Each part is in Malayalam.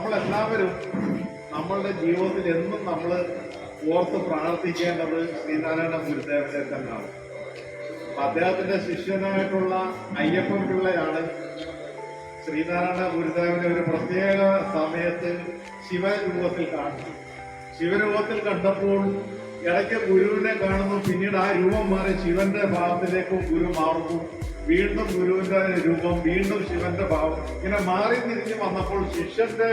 നമ്മളെല്ലാവരും നമ്മളുടെ ജീവിതത്തിൽ എന്നും നമ്മൾ ഓർത്ത് പ്രാർത്ഥിക്കേണ്ടത് ശ്രീനാരായണ ഗുരുദേവനെ തന്നെയാണ്. അദ്ദേഹത്തിന്റെ ശിഷ്യനായിട്ടുള്ള അയ്യപ്പൻ പിള്ളയാണ് ശ്രീനാരായണ ഗുരുദേവനെ ഒരു പ്രത്യേക സമയത്ത് ശിവരൂപത്തിൽ കാണുന്നു ശിവരൂപത്തിൽ കണ്ടപ്പോൾ ഇടയ്ക്ക് ഗുരുവിനെ കാണുന്നു പിന്നീട് ആ രൂപം മാറി ശിവന്റെ ഭാവത്തിലേക്ക് ഗുരു മാറുന്നു. വീണ്ടും ഗുരുവിന്റെ രൂപം വീണ്ടും ശിവന്റെ ഭാവം ഇങ്ങനെ മാറി തിരിഞ്ഞ് വന്നപ്പോൾ ശിഷ്യന്റെ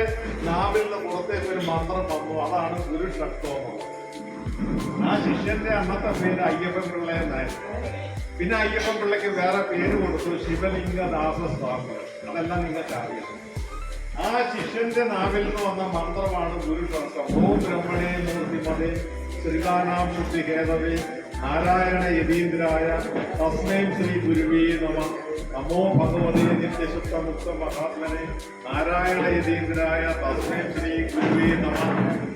നാവിൽ നിന്ന് പുറത്തേക്ക് ഒരു മന്ത്രം വന്നു. അതാണ് ഗുരു ഷട്ടോമം ആ ശിഷ്യന്റെ അന്നത്തെ പേര് അയ്യപ്പൻ പിള്ള എന്നായിരുന്നു പിന്നെ അയ്യപ്പൻ പിള്ളയ്ക്ക് വേറെ പേര് കൊടുത്തു ശിവലിംഗ ദാസസ്വാമി അതെല്ലാം നിങ്ങൾക്ക് അറിയാം ആ ശിഷ്യന്റെ നാവിൽ നിന്ന് വന്ന മന്ത്രമാണ് ഗുരു ശക്തം ഓം ബ്രഹ്മണേ മൂർത്തിമതേ ശ്രീകാനാമൂർത്തി ഹേതവേ നാരായണ യതീന്ദ്രായ തസ്മയം ശ്രീ ഗുരുവേ നമ. നമോ ഭഗവതേ നിത്യശുദ്ധ മുക്ത മഹാത്മനെ. നാരായണ യതീന്ദ്രായ തസ്മയം ശ്രീ ഗുരുവേ നമ.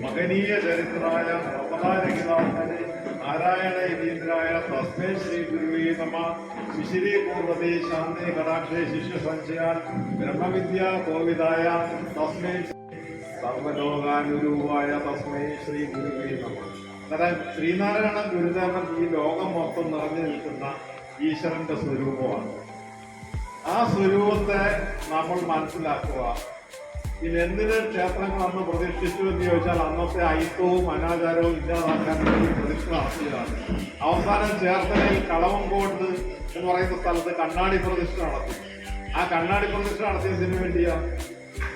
മകനീയ ചരിത്രായ അവതാരഹിതാത്മനെ നാരായണ യതീന്ദ്രായ തസ്മൈ ശ്രീ ഗുരുവേ നമ. ശിശിരി പൂർവതേ ശാന്തേ കടാക്ഷേ ശിശു സഞ്ചയാൽ ബ്രഹ്മവിദ്യ കോവിതായ തസ്മൈ സർവലോകാനുരൂപായ തസ്മൈ ശ്രീ ഗുരുവേ നമ. അതായത് ശ്രീനാരായണ ഗുരുദേവൻ ഈ ലോകം മൊത്തം നിറഞ്ഞു നിൽക്കുന്ന ഈശ്വരന്റെ സ്വരൂപമാണ്. ആ സ്വരൂപത്തെ നമ്മൾ മനസ്സിലാക്കുക. ഇനി എന്തിന് ക്ഷേത്രങ്ങൾ അന്ന് പ്രതിഷ്ഠിച്ചു എന്ന് ചോദിച്ചാൽ അന്നത്തെ ഐത്തവും അനാചാരവും ഇല്ലാതാക്കാൻ വേണ്ടി പ്രതിഷ്ഠ നടത്തിയതാണ്. അവസാനം ചേർത്തലയിൽ കളവങ്കോട്ട് എന്ന് പറയുന്ന സ്ഥലത്ത് കണ്ണാടി പ്രതിഷ്ഠ നടത്തി. ആ കണ്ണാടി പ്രതിഷ്ഠ നടത്തിയതിനു വേണ്ടിയാ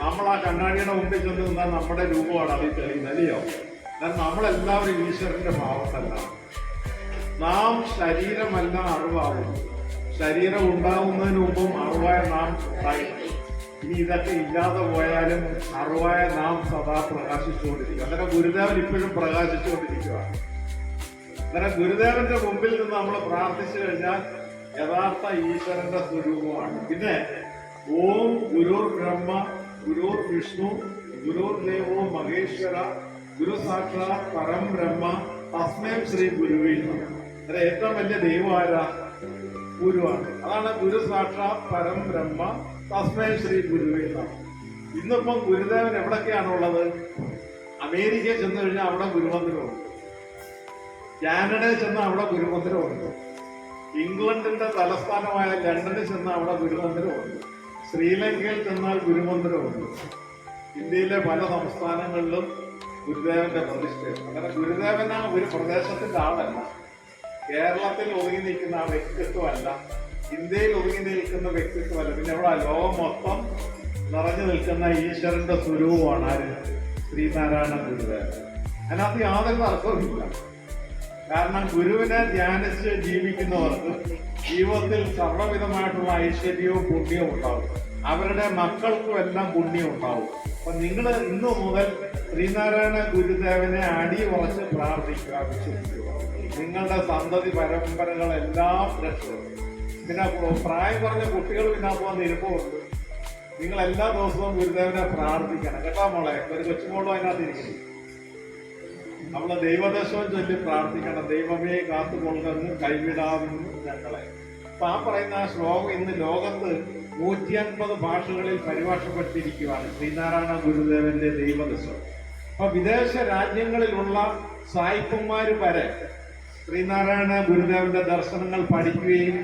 നമ്മൾ ആ കണ്ണാടിയുടെ മുമ്പിൽ ചെന്ന് നിന്നാൽ നമ്മുടെ രൂപമാണ് അതിൽ തെളിയുന്നത് അല്ലയോ എന്നാൽ നമ്മളെല്ലാവരും ഈശ്വരന്റെ ഭാവത്തല്ല നാം ശരീരമല്ല അറിവാകും ശരീരം ഉണ്ടാവുന്നതിന് മുമ്പും അറിവായ നാം ഇനി ഇതൊക്കെ ഇല്ലാതെ പോയാലും അറിവായ നാം സദാ പ്രകാശിച്ചുകൊണ്ടിരിക്കുക അന്നേരം ഗുരുദേവൻ ഇപ്പോഴും പ്രകാശിച്ചുകൊണ്ടിരിക്കുകയാണ് അന്നേരം ഗുരുദേവന്റെ മുമ്പിൽ നിന്ന് നമ്മൾ പ്രാർത്ഥിച്ചു കഴിഞ്ഞാൽ യഥാർത്ഥ ഈശ്വരന്റെ സ്വരൂപമാണ്. പിന്നെ ഓം ഗുരുർ ബ്രഹ്മ ഗുരുർ വിഷ്ണു ഗുരുർ ദേവോ മഹേശ്വര ഗുരു സാക്ഷാത് പരം ബ്രഹ്മ തസ്മേ ശ്രീ ഗുരുവിൽ അന്നേരം ഏറ്റവും വലിയ ദൈവം ഗുരുവാണ് അതാണ് ഗുരു സാക്ഷാത് പരം ബ്രഹ്മ തസ്മേ ശ്രീ ഗുരുവിൽ ഇന്നിപ്പം ഗുരുദേവൻ എവിടൊക്കെയാണുള്ളത് അമേരിക്കയിൽ ചെന്ന് കഴിഞ്ഞാൽ അവിടെ ഗുരുമന്ദിരമുണ്ട് കാനഡയിൽ ചെന്ന് അവിടെ ഗുരുമന്ദിരമുണ്ട് ഇംഗ്ലണ്ടിന്റെ തലസ്ഥാനമായ ലണ്ടനിൽ ചെന്ന് അവിടെ ഗുരുമന്ദിരമുണ്ട് ശ്രീലങ്കയിൽ ചെന്നാൽ ഗുരുമന്ദിരമുണ്ട് ഇന്ത്യയിലെ പല സംസ്ഥാനങ്ങളിലും ഗുരുദേവന്റെ പ്രതിഷ്ഠ. അങ്ങനെ ഗുരുദേവൻ ആ ഒരു പ്രദേശത്തിന്റെ ആളല്ല. കേരളത്തിൽ ഒതുങ്ങി നിൽക്കുന്ന ആ വ്യക്തിത്വമല്ല. ഇന്ത്യയിൽ ഒതുങ്ങി നിൽക്കുന്ന വ്യക്തിത്വമല്ല. പിന്നെ ഇവിടെ ലോകം മൊത്തം നിറഞ്ഞു നിൽക്കുന്ന ഈശ്വരന്റെ സ്വരൂപമാണ് ആര്? ശ്രീനാരായണ ഗുരുദേവൻ. അതിനകത്ത് യാതൊരു തർക്കവുമില്ല. കാരണം ഗുരുവിനെ ധ്യാനിച്ച് ജീവിക്കുന്നവർക്ക് ജീവിതത്തിൽ സർവവിധമായിട്ടുള്ള ഐശ്വര്യവും പുണ്യവും ഉണ്ടാവും. അവരുടെ മക്കൾക്കും എല്ലാം പുണ്യം ഉണ്ടാവും. അപ്പൊ നിങ്ങൾ ഇന്നു മുതൽ ശ്രീനാരായണ ഗുരുദേവനെ അടി ഉറച്ച് പ്രാർത്ഥിക്കുക വിശ്വസിക്കുക. നിങ്ങളുടെ സന്തതി പരമ്പരകളെല്ലാം രക്ഷപ്പെടും. പിന്നെ പ്രായം കുറഞ്ഞ കുട്ടികൾ പിന്നെ വന്ന് ഇരിപ്പുണ്ട് നിങ്ങൾ എല്ലാ ദിവസവും ഗുരുദേവനെ പ്രാർത്ഥിക്കണം. കേട്ടോ മോളെ? ഒരു കൊച്ചുമോളും അതിനകത്ത് ഇരിക്കുന്നു നമ്മൾ ദൈവദശവും ചൊല്ലി പ്രാർത്ഥിക്കണം. ദൈവമേ കാത്തുകൊള്ളുന്നു കൈവിടാമെന്നും ഞങ്ങളെ. അപ്പൊ ആ പറയുന്ന ആ ശ്ലോകം ഇന്ന് ലോകത്ത് നൂറ്റി അൻപത് ഭാഷകളിൽ പരിഭാഷപ്പെട്ടിരിക്കുകയാണ് ശ്രീനാരായണ ഗുരുദേവന്റെ ദൈവദശം അപ്പൊ വിദേശ രാജ്യങ്ങളിലുള്ള സായിപ്പന്മാർ വരെ ശ്രീനാരായണ ഗുരുദേവന്റെ ദർശനങ്ങൾ പഠിക്കുകയും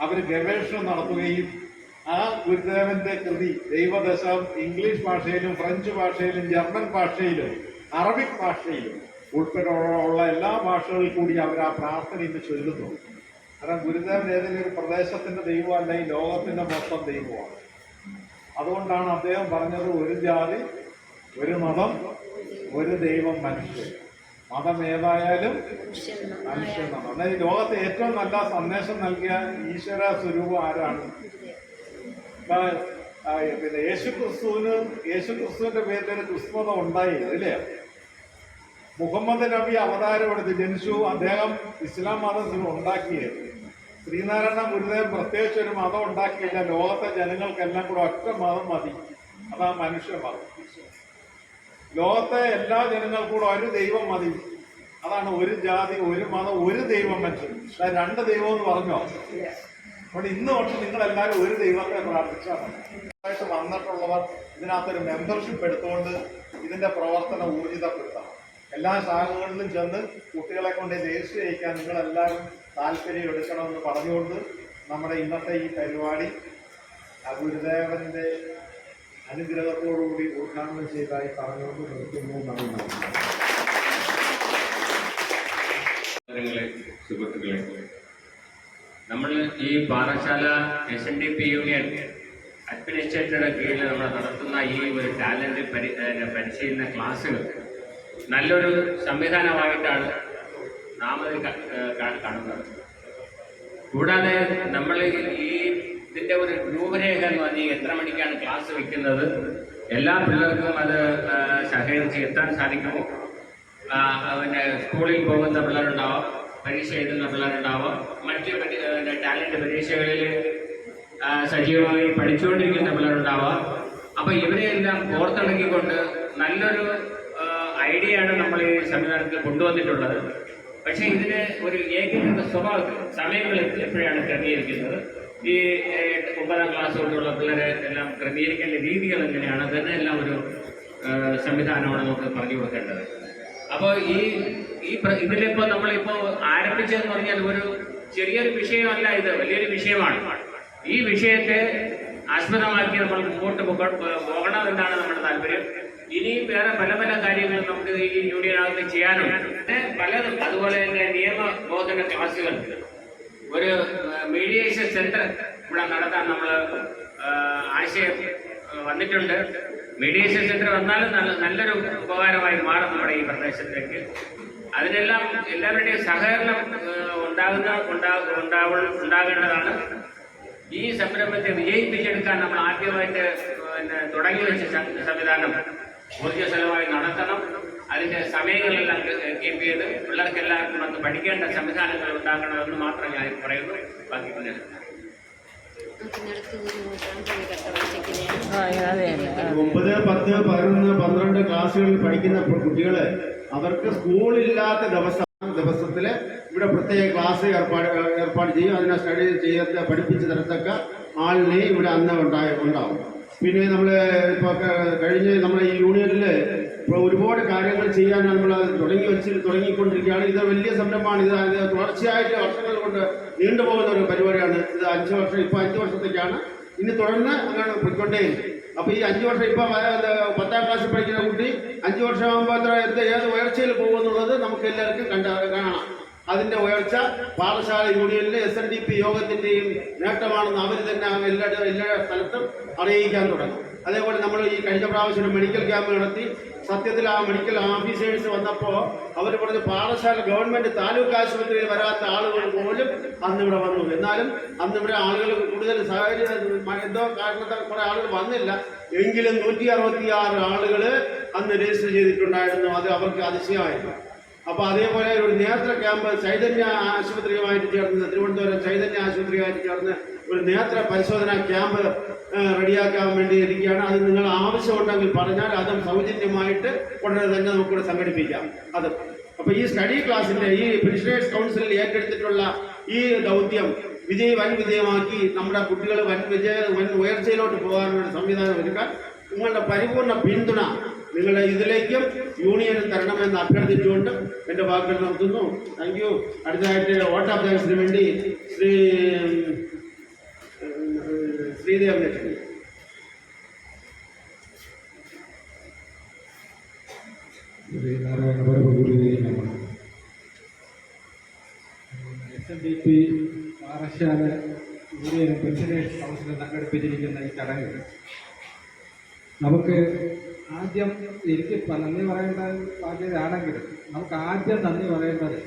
അവർ ഗവേഷണം നടത്തുകയും ആ ഗുരുദേവന്റെ കൃതി ദൈവദശം ഇംഗ്ലീഷ് ഭാഷയിലും ഫ്രഞ്ച് ഭാഷയിലും ജർമ്മൻ ഭാഷയിലും അറബിക് ഭാഷയിലും ഉൾപ്പെടെയുള്ള എല്ലാ ഭാഷകളിൽ കൂടി അവർ ആ പ്രാർത്ഥന ഇന്ന് ചൊല്ലുന്നു. കാരണം ഗുരുദേവൻ ഏതെങ്കിലും ഒരു പ്രദേശത്തിന്റെ ദൈവമല്ല ഈ ലോകത്തിന്റെ മൊത്തം ദൈവമാണ്. അതുകൊണ്ടാണ് അദ്ദേഹം പറഞ്ഞത് ഒരു ജാതി ഒരു മതം ഒരു ദൈവം മനുഷ്യൻ. മതം ഏതായാലും മനുഷ്യനാണ് എന്നാൽ ഈ ലോകത്തെ ഏറ്റവും നല്ല സന്ദേശം നൽകിയ ഈശ്വര സ്വരൂപം ആരാണ്? പിന്നെ യേശു ക്രിസ്തുവിന് യേശു ക്രിസ്തുവിന്റെ പേരിൽ ഒരു ക്രിസ്തുമതം ഉണ്ടായി അല്ലേ മുഹമ്മദ് നബി അവതാരം എടുത്ത് ജനിച്ചു. അദ്ദേഹം ഇസ്ലാം മതത്തിൽ ഉണ്ടാക്കിയത് ശ്രീനാരായണ ഗുരുദേവൻ പ്രത്യേകിച്ച് ഒരു മതം ഉണ്ടാക്കിയില്ല. ലോകത്തെ ജനങ്ങൾക്കെല്ലാം കൂടെ ഒറ്റ മതം മതി. അതാ മനുഷ്യ മതം. ലോകത്തെ എല്ലാ ജനങ്ങൾക്കും കൂടെ ഒരു ദൈവം മതി. അതാണ് ഒരു ജാതി ഒരു മതം ഒരു ദൈവം മനുഷ്യൻ. രണ്ട് ദൈവം എന്ന് പറഞ്ഞോ? അതുകൊണ്ട് ഇന്ന് തൊട്ട് നിങ്ങൾ എല്ലാവരും ഒരു ദൈവത്തെ പ്രാർത്ഥിച്ചാൽ മതി. ആയിട്ട് വന്നിട്ടുള്ളവർ ഇതിനകത്തൊരു മെമ്പർഷിപ്പ് എടുത്തുകൊണ്ട് ഇതിന്റെ പ്രവർത്തനം ഊർജിതപ്പെടുത്തണം എല്ലാ ശാഖകളിലും ചെന്ന് കുട്ടികളെ കൊണ്ട് രജിസ്റ്റർ ചെയ്യിക്കാൻ നിങ്ങളെല്ലാവരും താല്പര്യം എടുക്കണമെന്ന് പറഞ്ഞുകൊണ്ട് നമ്മുടെ ഇന്നത്തെ ഈ പരിപാടി ഗുരുദേവന്റെ അനുഗ്രഹത്തോടുകൂടി ഉദ്ഘാടനം ചെയ്തതായി പറഞ്ഞുകൊണ്ട് നിർത്തുന്നു. നന്ദി സുഹൃത്തുക്കളെ നമ്മൾ ഈ Parassala S N D P union അഡ്മിനിസ്ട്രേറ്ററുടെ കീഴിൽ നമ്മൾ നടത്തുന്ന ഈ ഒരു ടാലന്റ് പരിശീലന ക്ലാസ്സുകൾ നല്ലൊരു സംവിധാനമായിട്ടാണ് നാം അത് കാണുന്നത്. കൂടാതെ നമ്മൾ ഈ ഇതിന്റെ ഒരു രൂപരേഖ എന്ന് പറഞ്ഞാൽ എത്ര മണിക്കാണ് ക്ലാസ് വെക്കുന്നത്? എല്ലാ പിള്ളേർക്കും അത് സഹകരിച്ച് എത്താൻ സാധിക്കുമോ? പിന്നെ സ്കൂളിൽ പോകുന്ന പിള്ളേരുണ്ടാവാം പരീക്ഷ എഴുതുന്ന പിള്ളേരുണ്ടാവാം മറ്റ് ടാലന്റ് പരീക്ഷകളിൽ സജീവമായി പഠിച്ചുകൊണ്ടിരിക്കുന്ന പിള്ളേരുണ്ടാവാം. അപ്പോൾ ഇവരെയെല്ലാം ഓർത്തിണക്കിക്കൊണ്ട് നല്ലൊരു ഐഡിയ ആണ് നമ്മൾ ഈ സംവിധാനത്തിൽ കൊണ്ടുവന്നിട്ടുള്ളത്. പക്ഷേ ഇതിന് ഒരു ഏകീകൃത സ്വഭാവത്തിൽ സമയങ്ങൾ എപ്പോഴാണ് ക്രമീകരിക്കുന്നത്? ഈ ഒമ്പതാം ക്ലാസ് കൊണ്ടുള്ള പിള്ളേരെ എല്ലാം ക്രമീകരിക്കേണ്ട രീതികൾ എങ്ങനെയാണ്? തന്നെ എല്ലാം ഒരു സംവിധാനമാണ് നമുക്ക് പറഞ്ഞു കൊടുക്കേണ്ടത്. അപ്പോൾ ഈ ഈ ഇതിലിപ്പോൾ നമ്മളിപ്പോൾ നമ്മളിപ്പോ ആരംഭിച്ചതെന്ന് പറഞ്ഞാൽ ഒരു ചെറിയൊരു വിഷയമല്ല ഇത് വലിയൊരു വിഷയമാണ്. ഈ വിഷയത്തെ ആസ്പദമാക്കി നമ്മൾ മുമ്പോട്ട് പോക- പോകണം എന്നാണ് നമ്മുടെ താല്പര്യം. ഇനിയും വേറെ പല പല കാര്യങ്ങൾ നമുക്ക് ഈ യൂണിയനകത്ത് ചെയ്യാനുണ്ട്. പലതും അതുപോലെ തന്നെ നിയമബോധന ക്ലാസ്സുകൾ. ഒരു മീഡിയേഷൻ സെന്റർ ഇവിടെ നടത്താൻ നമ്മൾ ആശയം വന്നിട്ടുണ്ട്. മീഡിയേഷൻ സെന്റർ വന്നാലും നല്ല നല്ലൊരു ഉപകാരമായി മാറും നമ്മുടെ ഈ പ്രദേശത്തേക്ക്. അതിനെല്ലാം എല്ലാവരുടെയും സഹകരണം ഉണ്ടാകുന്ന ഉണ്ടാകേണ്ടതാണ്. ഈ സംരംഭത്തെ വിജയിപ്പിച്ചെടുക്കാൻ നമ്മൾ ആദ്യമായിട്ട് പിന്നെ തുടങ്ങി വെച്ച സംവിധാനം ഊർജസ്വലമായി നടത്തണം. അതിന്റെ സമയങ്ങളെല്ലാം കീപ്പ് ചെയ്ത് പിള്ളേർക്ക് എല്ലാവർക്കും വന്ന് പഠിക്കേണ്ട സംവിധാനങ്ങൾ ഉണ്ടാക്കണമെന്ന് മാത്രം ഞാൻ പറയുന്നു. ബാക്കി. ഒമ്പത് പത്ത് പതിനൊന്ന് പന്ത്രണ്ട് ക്ലാസ്സുകളിൽ പഠിക്കുന്ന കുട്ടികൾ അവർക്ക് സ്കൂളില്ലാത്ത ദിവസം ദിവസത്തിൽ ഇവിടെ പ്രത്യേക ക്ലാസ് ഏർപ്പാട് ഏർപ്പാട് ചെയ്യും. അതിനെ സ്റ്റഡി ചെയ്ത് പഠിപ്പിച്ച് തരത്തക്ക ആളിനെ ഇവിടെ അന്ന് ഉണ്ടായി ഉണ്ടാവും. പിന്നെ നമ്മൾ ഇപ്പോൾ കഴിഞ്ഞ നമ്മുടെ ഈ യൂണിയനിൽ ഇപ്പോൾ ഒരുപാട് കാര്യങ്ങൾ ചെയ്യാൻ നമ്മൾ തുടങ്ങി വെച്ച് തുടങ്ങിക്കൊണ്ടിരിക്കുകയാണ്. ഇത് വലിയ സംരംഭമാണ്. ഇത് തുടർച്ചയായിട്ട് വർഷങ്ങൾ കൊണ്ട് നീണ്ടുപോകുന്ന ഒരു പരിപാടിയാണ്. ഇത് അഞ്ച് വർഷം ഇപ്പോൾ അഞ്ച് വർഷത്തേക്കാണ്. ഇനി തുടർന്ന് അങ്ങനെ പൊയ്ക്കൊണ്ടേ. അപ്പൊ ഈ അഞ്ച് വർഷം ഇപ്പൊ പത്താം ക്ലാസ്സിൽ പഠിക്കുന്ന കുട്ടി അഞ്ചു വർഷമാകുമ്പോൾ എത്ര ഏത് ഉയർച്ചയിൽ പോകുമെന്നുള്ളത് നമുക്ക് എല്ലാവർക്കും കണ്ട കാണാം. അതിന്റെ ഉയർച്ച പാഠശാല യൂണിയനിലെ എസ് എൻ ഡി പി യോഗത്തിന്റെയും നേട്ടമാണെന്ന് അവർ തന്നെ എല്ലാ എല്ലാ സ്ഥലത്തും അറിയിക്കാൻ തുടങ്ങി. അതേപോലെ നമ്മൾ ഈ കഴിഞ്ഞ പ്രാവശ്യം ഒരു മെഡിക്കൽ ക്യാമ്പ് നടത്തി. സത്യത്തിൽ ആ മെഡിക്കൽ ഓഫീസേഴ്സ് വന്നപ്പോൾ അവർ പറഞ്ഞ പാഠശാല ഗവൺമെന്റ് താലൂക്ക് ആശുപത്രിയിൽ വരാത്ത ആളുകൾ പോലും അന്ന് ഇവിടെ വന്നു. എന്നാലും അന്ന് ഇവിടെ ആളുകൾ കൂടുതൽ സാഹചര്യം എന്തോ കാരണത്താൽ കുറെ ആളുകൾ വന്നില്ല. എങ്കിലും നൂറ്റി അറുപത്തി ആറ് ആളുകൾ അന്ന് രജിസ്റ്റർ ചെയ്തിട്ടുണ്ടായിരുന്നു. അത് അവർക്ക് അതിശയമായിരുന്നു. അപ്പൊ അതേപോലെ ഒരു നേത്ര ക്യാമ്പ് ചൈതന്യ ആശുപത്രിയുമായിട്ട് ചേർന്ന് തിരുവനന്തപുരം ചൈതന്യ ആശുപത്രിയുമായിട്ട് ചേർന്ന് ഒരു നേത്ര പരിശോധന ക്യാമ്പ് റെഡിയാക്കാൻ വേണ്ടി ഇരിക്കുകയാണ്. അത് നിങ്ങൾ ആവശ്യമുണ്ടെങ്കിൽ പറഞ്ഞാൽ അതും സൗജന്യമായിട്ട് ഉടനെ തന്നെ നമുക്കിവിടെ സംഘടിപ്പിക്കാം. അത് അപ്പൊ ഈ സ്റ്റഡി ക്ലാസ്സിന്റെ ഈ പെൻഷനേഴ്സ് കൗൺസിലിൽ ഏറ്റെടുത്തിട്ടുള്ള ഈ ദൗത്യം വിജയ് വൻ വിജയമാക്കി നമ്മുടെ കുട്ടികൾ വൻ വിജയ വൻ ഉയർച്ചയിലോട്ട് പോകാനുള്ള സംവിധാനം ഒരുക്കാൻ നിങ്ങളുടെ പരിപൂർണ പിന്തുണ നിങ്ങളെ ഇതിലേക്കും യൂണിയൻ തരണമെന്ന് അഭ്യർത്ഥിച്ചുകൊണ്ട് എന്റെ വാക്കുകൾ നടത്തുന്നു താങ്ക് യു അടുത്തതായിട്ട് വോട്ട് താങ്ക്സിന് വേണ്ടി Sri Sreedev Lakshmi Sreenarayana S N D P Parassala union സംഘടിപ്പിച്ചിരിക്കുന്ന ഈ ചടങ്ങ് നമുക്ക് ആദ്യം എനിക്ക് നന്ദി പറയേണ്ട ബാധ്യതയാണെങ്കിലും നമുക്ക് ആദ്യം നന്ദി പറയേണ്ടത്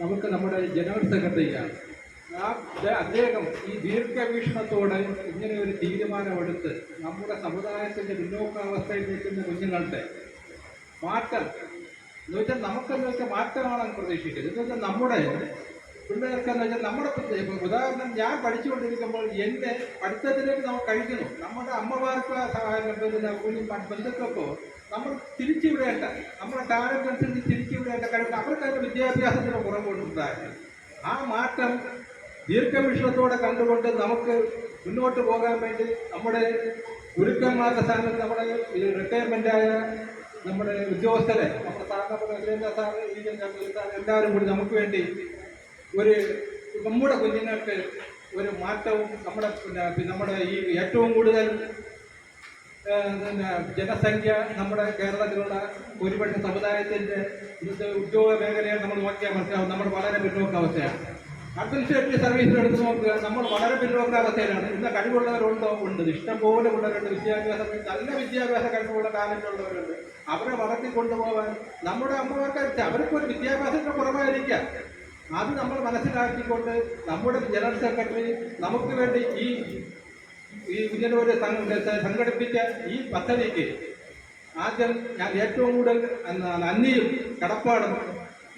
നമുക്ക് നമ്മുടെ ജനറൽ സെക്രട്ടറിക്കാണ് ആ അദ്ദേഹം ഈ ദീർഘവീക്ഷണത്തോടെ ഇങ്ങനെ ഒരു തീരുമാനമെടുത്ത് നമ്മുടെ സമുദായത്തിന്റെ പിന്നോക്കാവസ്ഥയിൽ നിൽക്കുന്ന കുഞ്ഞുങ്ങളുടെ മാറ്റം. എന്ന് വെച്ചാൽ നമുക്കെന്ന് വെച്ചാൽ മാറ്റമാണ് പ്രതീക്ഷിക്കുന്നത് എന്ന് വെച്ചാൽ നമ്മുടെ പിള്ളേർക്കെന്ന് വെച്ചാൽ നമ്മുടെ ഉദാഹരണം ഞാൻ പഠിച്ചുകൊണ്ടിരിക്കുമ്പോൾ എന്റെ പഠിത്തത്തിലേക്ക് നമ്മൾ കഴിക്കുന്നു. നമ്മുടെ അമ്മമാർക്ക് സഹായം പിന്നെ ബന്ധുക്കൾക്കോ നമ്മൾ തിരിച്ചുവിടേണ്ട. നമ്മുടെ ടാലന്റ് അനുസരിച്ച് തിരിച്ചുവിടേണ്ട കഴിവ് അവർക്ക് അതിന്റെ വിദ്യാഭ്യാസത്തിന് കുറവുണ്ടായിരുന്നു ആ മാറ്റം ദീർഘവീക്ഷണത്തോടെ കണ്ടുകൊണ്ട് നമുക്ക് മുന്നോട്ട് പോകാൻ വേണ്ടി നമ്മുടെ ഗുരുക്കന്മാരുടെ സ്ഥാനത്ത് നമ്മുടെ റിട്ടയർമെന്റായ നമ്മുടെ ഉദ്യോഗസ്ഥരെ നമ്മുടെ സാറിനെ സാറ് സാർ എല്ലാവരും കൂടി നമുക്ക് വേണ്ടി ഒരു നമ്മുടെ കുഞ്ഞുങ്ങൾക്ക് ഒരു മാറ്റവും നമ്മുടെ പിന്നെ നമ്മുടെ ഈ ഏറ്റവും കൂടുതൽ ജനസംഖ്യ നമ്മുടെ കേരളത്തിലുള്ള ഭൂരിപക്ഷ സമുദായത്തിന്റെ ഇന്നത്തെ ഉദ്യോഗ മേഖലയെ നമ്മൾ നോക്കിയാൽ മനസ്സിലാവും. നമ്മൾ വളരെ പിന്നോക്കാവസ്ഥയാണ് അഡ്മിനിസ്ട്രേറ്റീവ് സർവീസിൽ എടുത്ത് നോക്കുക നമ്മൾ വളരെ പിന്നോക്കാവസ്ഥയിലാണ് ഇന്ന് കഴിവുള്ളവരുണ്ടോ? ഉണ്ട്. ഇഷ്ടം പോലെ ഉള്ളവരുണ്ട്. വിദ്യാഭ്യാസം നല്ല വിദ്യാഭ്യാസ കഴിവുള്ള ടാലന്റുള്ളവരുണ്ട് അവരെ വളർത്തി കൊണ്ടുപോകാൻ നമ്മുടെ അമ്മമാർക്ക് അവർക്കൊരു ഒരു വിദ്യാഭ്യാസത്തിന്റെ കുറവായിരിക്കാം അത് നമ്മൾ മനസ്സിലാക്കിക്കൊണ്ട് നമ്മുടെ ജനറൽ സെക്രട്ടറി നമുക്ക് വേണ്ടി ഈ ഈ ഇങ്ങനെ ഒരു സംഘടിപ്പിച്ച ഈ പദ്ധതിക്ക് ആദ്യം ഞാൻ ഏറ്റവും കൂടുതൽ നന്ദിയും കടപ്പാടും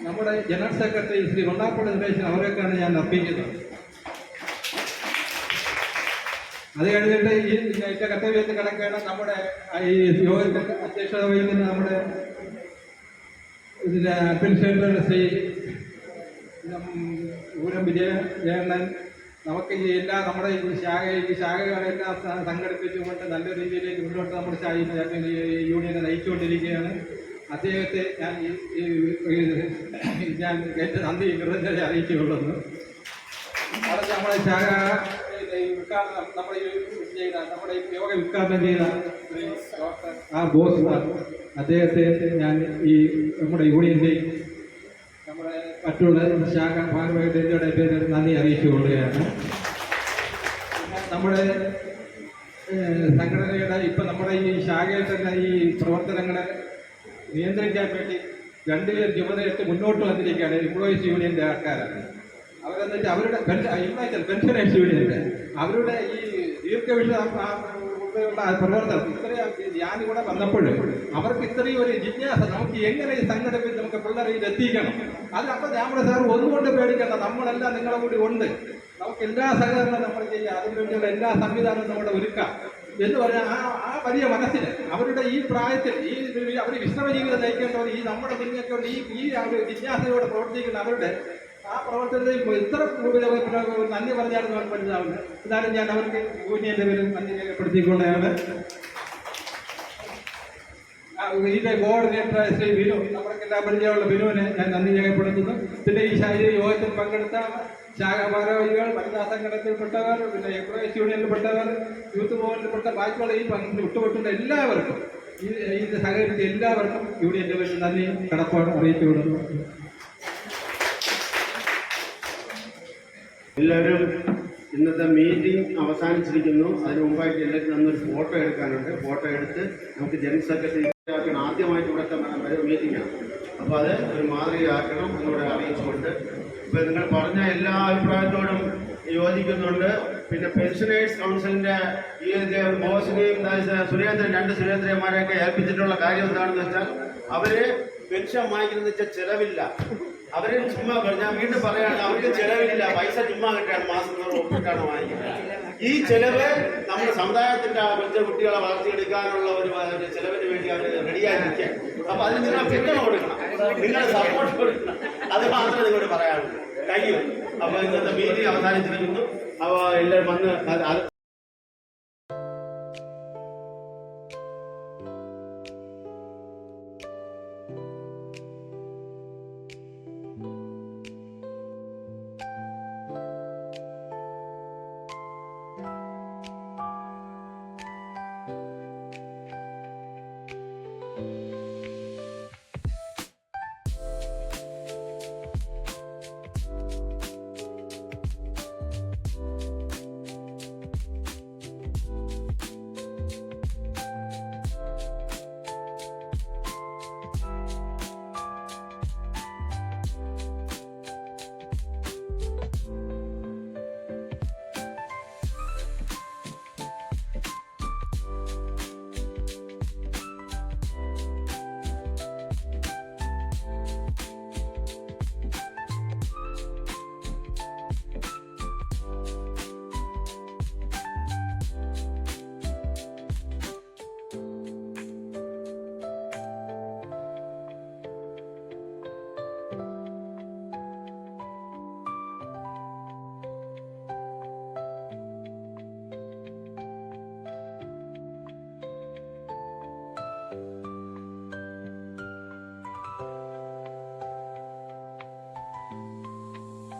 നമ്മുടെ ജനറൽ സെക്രട്ടറി ശ്രീ കൊണ്ടാപ്പള്ളി സുരേഷൻ അവരെയൊക്കെയാണ് ഞാൻ അർപ്പിക്കുന്നത്. അത് കഴിഞ്ഞിട്ട് ഈ ഇന്നത്തെ കർത്തവ്യത്തിൽ കിടക്കുകയാണ് നമ്മുടെ ഈ യോഗത്തിൽ അധ്യക്ഷത വഹിക്കുന്ന നമ്മുടെ അഡ്മിനിസ്ട്രേറ്റർ ശ്രീ ഊരം വിജയ ജയണ്ണൻ. നമുക്ക് എല്ലാ നമ്മുടെ ഈ ശാഖ ഈ ശാഖകളെല്ലാം സംഘടിപ്പിച്ചുകൊണ്ട് നല്ല രീതിയിലേക്ക് മുന്നോട്ട് നമ്മുടെ യൂണിയനെ നയിച്ചുകൊണ്ടിരിക്കുകയാണ്. അദ്ദേഹത്തെ ഞാൻ ഈ ഞാൻ ഏറ്റവും നന്ദി കൃതജ്ഞത അറിയിച്ചുകൊള്ളുന്നു. അവിടെ നമ്മുടെ ശാഖ ഉദ്ഘാടനം നമ്മുടെ ചെയ്ത നമ്മുടെ യോഗ ഉദ്ഘാടനം ചെയ്ത ആ ബോസ് അദ്ദേഹത്തെ ഞാൻ ഈ നമ്മുടെ യൂണിയന്റെ നമ്മുടെ മറ്റുള്ള ശാഖ ഭാരവാഹികളുടെ പേര് നന്ദി അറിയിച്ചുകൊള്ളുകയാണ്. നമ്മുടെ സംഘടനയുടെ ഇപ്പം നമ്മുടെ ഈ ശാഖയിൽ തന്നെ ഈ പ്രവർത്തനങ്ങളെ നിയന്ത്രിക്കാൻ വേണ്ടി രണ്ടുപേർ ചുമതലയിട്ട് മുന്നോട്ട് വന്നിരിക്കുകയാണ് എംപ്ലോയീസ് യൂണിയന്റെ ആൾക്കാരാണ് അവരെന്നിട്ട് അവരുടെ അവരുടെ യുണൈറ്റഡ് പെൻഷനേഴ്സ് യൂണിയന്റെ അവരുടെ ഈ ദീർഘവിഷ പ്രവർത്തനം ഇത്രയും ഞാനിവിടെ വന്നപ്പോൾ അവർക്ക് ഇത്രയും ഒരു ജിജ്ഞാസ നമുക്ക് എങ്ങനെ ഈ സംഘടിപ്പിച്ച് നമുക്ക് പിള്ളേരെ ഇത് എത്തിക്കണം? അത് അപ്പോൾ നമ്മുടെ സാർ ഒന്നുകൊണ്ട് പേടിക്കണ്ട നമ്മളെല്ലാം നിങ്ങളെ കൂടി ഉണ്ട്. നമുക്ക് എല്ലാ സഹകരണവും നമ്മൾ ചെയ്യാം അതിനുവേണ്ടിയുള്ള എല്ലാ സംവിധാനവും നമ്മുടെ ഒരുക്കാം എന്ന് പറഞ്ഞാൽ ആ ആ വലിയ മനസ്സിന് അവരുടെ ഈ പ്രായത്തിൽ ഈ അവർ വിശ്രമ ജീവിതം നയിക്കേണ്ടവർ ഈ നമ്മുടെ നിങ്ങൾക്ക് ഈ ഈ ജിജ്ഞാസയോടെ പ്രവർത്തിക്കുന്ന അവരുടെ ആ പ്രവർത്തനത്തിൽ ഇത്ര കൂടുതൽ നന്ദി പറഞ്ഞാണ് അവർ മനസ്സിലാവുന്നത് എന്നാലും ഞാൻ അവർക്ക് യൂണിയന്റെ പേരും നന്ദി രേഖപ്പെടുത്തിക്കൊണ്ടാണ്. ഇതിന്റെ കോർഡിനേറ്റർ ശ്രീ നമ്മൾക്ക് എല്ലാ പരിചയമുള്ള ബിനുവിനെ ഞാൻ നന്ദി രേഖപ്പെടുത്തുന്നു. പിന്നെ ഈ ശാരീരിക യോഗത്തിൽ പങ്കെടുത്ത ശാഖ ഭാരവാഹികൾ വനിതാ സംഘടനയിൽപ്പെട്ടവർ പിന്നെ എംപ്ലോയീസ് യൂണിയനിൽപ്പെട്ടവർ യൂത്ത് ഭവനിൽപ്പെട്ട ബാക്കിയുള്ള ഈ പങ്കിൽ വിട്ടുപോയിട്ടുള്ള എല്ലാവർക്കും ഈ സഹകരിച്ച എല്ലാവർക്കും യൂണിയന്റെ പേരിൽ നന്ദി കടപ്പാട് അറിയിച്ചു കൊടുക്കുന്നു എല്ലാവരും ഇന്നത്തെ മീറ്റിംഗ് അവസാനിച്ചിരിക്കുന്നു. അതിന് മുമ്പായിട്ട് എല്ലാവരും നന്നൊരു ഫോട്ടോ എടുക്കാനുണ്ട്. ഫോട്ടോ എടുത്ത് നമുക്ക് ജനറൽ സെക്രട്ടറി ആദ്യമായിട്ട് ഇവിടുത്തെ മീറ്റിംഗാണ് അപ്പോൾ അത് ഒരു മാതൃകയാക്കണം എന്നോട് അറിയിച്ചുകൊണ്ട്. ഇപ്പോൾ നിങ്ങൾ പറഞ്ഞ എല്ലാ അഭിപ്രായത്തോടും യോജിക്കുന്നുണ്ട്. പിന്നെ പെൻഷനേഴ്സ് കൗൺസിലിന്റെ ഈ ദാ സുരേന്ദ്രൻ രണ്ട് സുരേന്ദ്രന്മാരെയൊക്കെ ഏൽപ്പിച്ചിട്ടുള്ള കാര്യം എന്താണെന്ന് വെച്ചാൽ അവർ പെൻഷൻ വാങ്ങിക്കുന്നത് വെച്ചാൽ ചെലവില്ല. അവർ ചുമ്മാ ഞാൻ വീണ്ടും പറയാണ് അവർക്ക് ചെലവില്ല പൈസ ചുമ്മാ കിട്ടാണ് മാസം ഒപ്പിട്ടാണ് വാങ്ങിക്കുന്നത്. ഈ ചെലവ് നമ്മുടെ സമുദായത്തിന്റെ ആ കുട്ടികളെ വളർത്തിയെടുക്കാനുള്ള ഒരു ചെലവിന് വേണ്ടി അവർ റെഡിയായിരിക്കുക. അപ്പൊ അതിന് നിങ്ങൾ പിന്തുണ കൊടുക്കണം. നിങ്ങളെ സപ്പോർട്ട് കൊടുക്കണം. അത് മാത്രമേ നിങ്ങളോട് പറയാനുള്ളൂ. കഴിയും അപ്പൊ ഇന്നത്തെ മീറ്റിംഗ് അവസാനിച്ചിരിക്കുന്നു. അപ്പൊ എല്ലാവരും വന്ന്